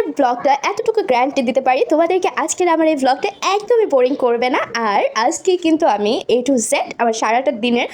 আজকের ব্লগটা এতটুকু গ্র্যান্টে দিতে পারি তোমাদেরকে আজকের আমার এই ব্লগটা একদমই বোরিং করবে না। আর আজকে কিন্তু আমি এ টু জেড আমার সারাটা দিনের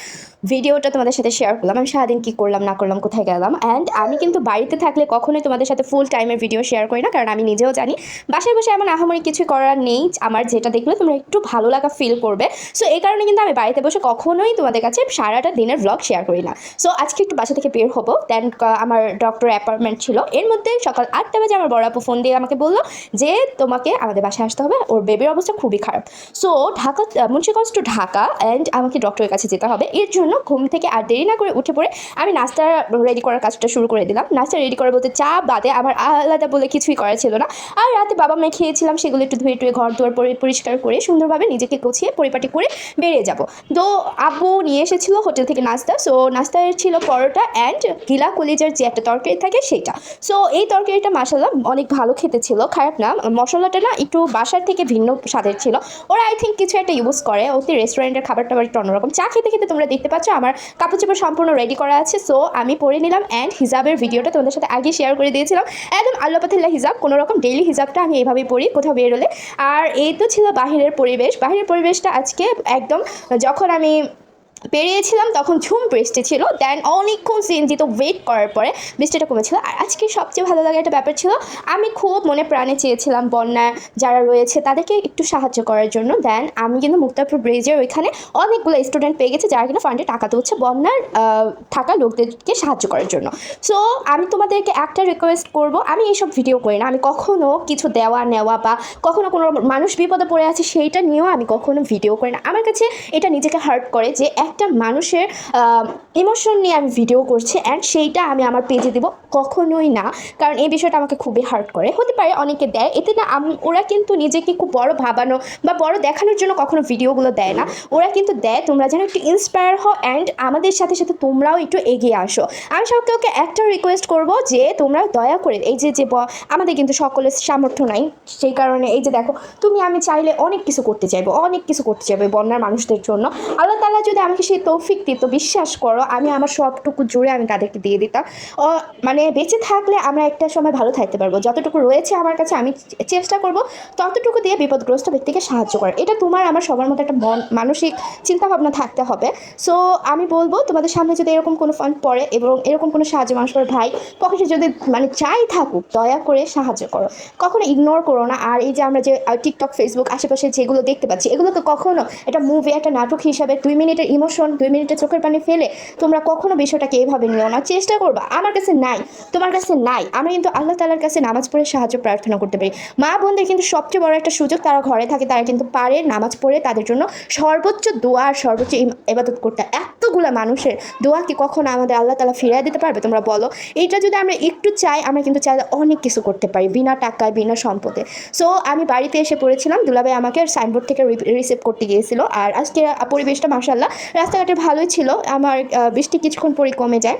ভিডিওটা তোমাদের সাথে শেয়ার করলাম। আমি সারাদিন কী করলাম, না করলাম, কোথায় গেলাম? অ্যান্ড আমি কিন্তু বাড়িতে থাকলে কখনোই তোমাদের সাথে ফুল টাইমের ভিডিও শেয়ার করি না, কারণ আমি নিজেও জানি বাসায় বসে এমন আহামরি কিছু করার নেই। আমার যেটা দেখলে তোমরা একটু ভালো লাগা ফিল করবে। সো এই কারণে কিন্তু আমি বাড়িতে বসে কখনোই তোমাদের কাছে সারাটা দিনের ব্লগ শেয়ার করি না। সো আজকে একটু বাসা থেকে বের হব। দেন আমার ডক্টর অ্যাপয়েন্টমেন্ট ছিল। এর মধ্যে সকাল আটটা বাজে আমার বড় আপু ফোন দিয়ে আমাকে বলল যে তোমাকে আমাদের বাসায় আসতে হবে, ওর বেবির অবস্থা খুবই খারাপ। So Dhaka, Munshiganj to Dhaka and আমাকে ডক্টরের কাছে যেতে হবে। এর জন্য ঘুম থেকে আর দেরি না করে উঠে পড়ে আমি নাস্তা রেডি করার কাজটা শুরু করে দিলাম। নাস্তা রেডি করা বলতে চা বাদে আমার আলাদা বলে কিছুই করা ছিল না। আর রাতে বাবা মেয়ে খেয়েছিলাম, সেগুলো একটু ধুয়ে টুয়ে ঘর দুয়ার পরি- পরিষ্কার করে সুন্দরভাবে নিজেকে গুছিয়ে পরিপাটি করে বেরিয়ে যাব। তো আব্বু নিয়ে এসেছিল হোটেল থেকে নাস্তা। সো নাস্তায় ছিল পরোটা অ্যান্ড গিলা কলিজার যে একটা তরকারি থাকে সেইটা সো এই তরকারিটা মাসাল্লাহ অনেক ভালো খেতে ছিল, খারাপ না। মশলাটা না একটু বাসার থেকে ভিন্ন স্বাদের ছিল। ওরা আই থিঙ্ক কিছু একটা ইউজ করে। ওতে রেস্টুরেন্টের খাবার টাবার একটু অন্যরকম। চা খেতে খেতে তোমরা দেখতে পাচ্ছ, আমার কাপড় চোপড় সম্পূর্ণ রেডি করা আছে। সো আমি পরে নিলাম অ্যান্ড হিজাবের ভিডিওটা তোমাদের সাথে আগে শেয়ার করে দিয়েছিলাম। একদম আল্লাহ পাতিল্লা হিজাব, কোনো রকম ডেইলি হিজাবটা আমি এইভাবেই পড়ি কোথাও বেরোলে আর এই তো ছিল বাহিরের পরিবেশ। বাহিরের পরিবেশটা আজকে একদম যখন আমি বেরিয়েছিলাম তখন ঝুম বৃষ্টি ছিল দেন অনেকক্ষণ সিএনজিতে ওয়েট করার পরে বৃষ্টিটা কমেছিল। আর আজকে সবচেয়ে ভালো লাগা একটা ব্যাপার ছিল, আমি খুব মনে প্রাণে চেয়েছিলাম বন্যা যারা রয়েছে তাদেরকে একটু সাহায্য করার জন্য। দেন আমি কিন্তু মুক্তাপুর ব্রিজের ওইখানে অনেকগুলো স্টুডেন্ট পেয়ে গেছে, যারা কিনা ফান্ডে টাকা তুলছে বন্যার থাকা লোকদেরকে সাহায্য করার জন্য। সো আমি তোমাদেরকে একটা রিকোয়েস্ট করব, আমি এইসব ভিডিও করি না, আমি কখনো কিছু দেওয়া নেওয়া বা কখনো কোনো মানুষ বিপদে পড়ে আছে সেইটা নিয়েও আমি কখনো ভিডিও করি না। আমার কাছে এটা নিজেকে হার্ট করে যে একটা মানুষের ইমোশন নিয়ে আমি ভিডিও করছি অ্যান্ড সেইটা আমি আমার পেজে দেবো কখনোই না। কারণ এই বিষয়টা আমাকে খুবই হার্ট করে। হতে পারে অনেকে দেয়, এতে না ওরা কিন্তু নিজেকে খুব বড় ভাবানো বা বড় দেখানোর জন্য কখনো ভিডিওগুলো দেয় না। ওরা কিন্তু দেয়, তোমরা যেন একটু ইন্সপায়ার হও অ্যান্ড আমাদের সাথে সাথে তোমরাও একটু এগিয়ে আসো। আমি সবকে ওকে একটা রিকোয়েস্ট করব যে, তোমরা দয়া করে এই যে যে আমাদের কিন্তু সকলের সামর্থ্য নাই, সেই কারণে এই যে দেখো, তুমি আমি চাইলে অনেক কিছু করতে চাইব, অনেক কিছু করতে চাইব বন্যার মানুষদের জন্য। আল্লাহ তালা যদি আমাকে সেই তৌফিক দিত, বিশ্বাস করো, আমি আমার সবটুকু জুড়ে আমি তাদেরকে দিয়ে দিতাম। মানে বেঁচে থাকলে আমরা একটা সময় ভালো থাকতে পারব। যতটুকু রয়েছে আমার কাছে আমি চেষ্টা করব ততটুকু দিয়ে বিপদগ্রস্ত ব্যক্তিকে সাহায্য করার। এটা তোমার আমার সবার মতো একটা মন, মানসিক চিন্তাভাবনা থাকতে হবে। সো, আমি বলব, তোমাদের সামনে যদি এরকম কোনো ফান্ড পড়ে এবং এরকম কোনো সাহায্য মানুষ করে, ভাই পকেটে যদি মানে চাই থাকুক, দয়া করে সাহায্য করো। কখনো ইগনোর করো না। আর এই যে আমরা যে টিকটক ফেসবুক আশেপাশে যেগুলো দেখতে পাচ্ছি, এগুলোকে কখনো একটা মুভি একটা নাটক হিসাবে দুই মিনিটের ইমোশন, দুই মিনিটে চোখের পানি ফেলে তোমরা কখনো বিষয়টাকে এইভাবে নিও না। চেষ্টা করবা। আমার কাছে নাই। তোমার কাছে নাই। আমরা কিন্তু আল্লাহ তালার কাছে নামাজ পড়ে সাহায্য প্রার্থনা করতে পারি। মা বোনদের কিন্তু সবচেয়ে বড় একটা সুযোগ তারা ঘরে থাকে, তারা কিন্তু পারে নামাজ পড়ে তাদের জন্য সর্বোচ্চ দোয়া আর সর্বোচ্চ এবাদত করতে। এতগুলা মানুষের দোয়া কি কখনো আমাদের আল্লাহ তালা ফিরিয়ে দিতে পারবে? তোমরা বলো। এইটা যদি আমরা একটু চাই, আমরা কিন্তু চাইলে অনেক কিছু করতে পারি, বিনা টাকায়, বিনা সম্পদে। সো আমি বাড়িতে এসে পড়েছিলাম। দুলাভাই আমাকে সাইনবোর্ড থেকে রিসিভ করতে গিয়েছিল। আর আজকে পরিবেশটা মাসাল্লাহ রাস্তাঘাটে ভালোই ছিল। আমার বৃষ্টি কিছুক্ষণ পরে কমে যায়।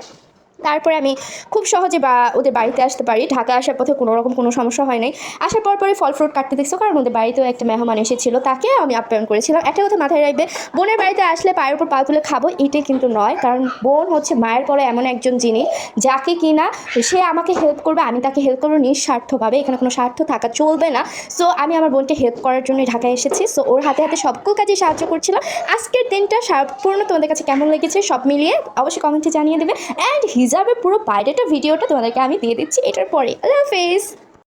তারপরে আমি খুব সহজে বা ওদের বাড়িতে আসতে পারি। ঢাকা আসার পথে কোনো রকম কোনো সমস্যা হয় নাই। আসার পর পরে ফল ফ্রুট কাটতে দেখছ? কারণ ওদের বাড়িতেও একটা মেহমান এসেছিল তাকে আমি আপ্যায়ন করেছিলাম। একটা কথা মাথায় রাখবে, বোনের বাড়িতে আসলে পায়ের উপর পা তুলে খাব, এটাই কিন্তু নয়। কারণ বোন হচ্ছে মায়ের পরে এমন একজন জিনিস যাকে কি না সে আমাকে হেল্প করবে, আমি তাকে হেল্প করব নিঃস্বার্থভাবে। এখানে কোনো স্বার্থ থাকা চলবে না। সো আমি আমার বোনকে হেল্প করার জন্য ঢাকায় এসেছি। সো ওর হাতে হাতে সকল কাজে সাহায্য করছিলাম। আজকের দিনটা সম্পূর্ণ তোমাদের কাছে কেমন লেগেছে সব মিলিয়ে অবশ্যই কমেন্টে জানিয়ে দেবে। অ্যান্ড হিজাবের পুরো বাইরেটা ভিডিওটা তোমাদেরকে আমি দিয়ে দিচ্ছি এটার পরে। আল্লাহ হাফেজ!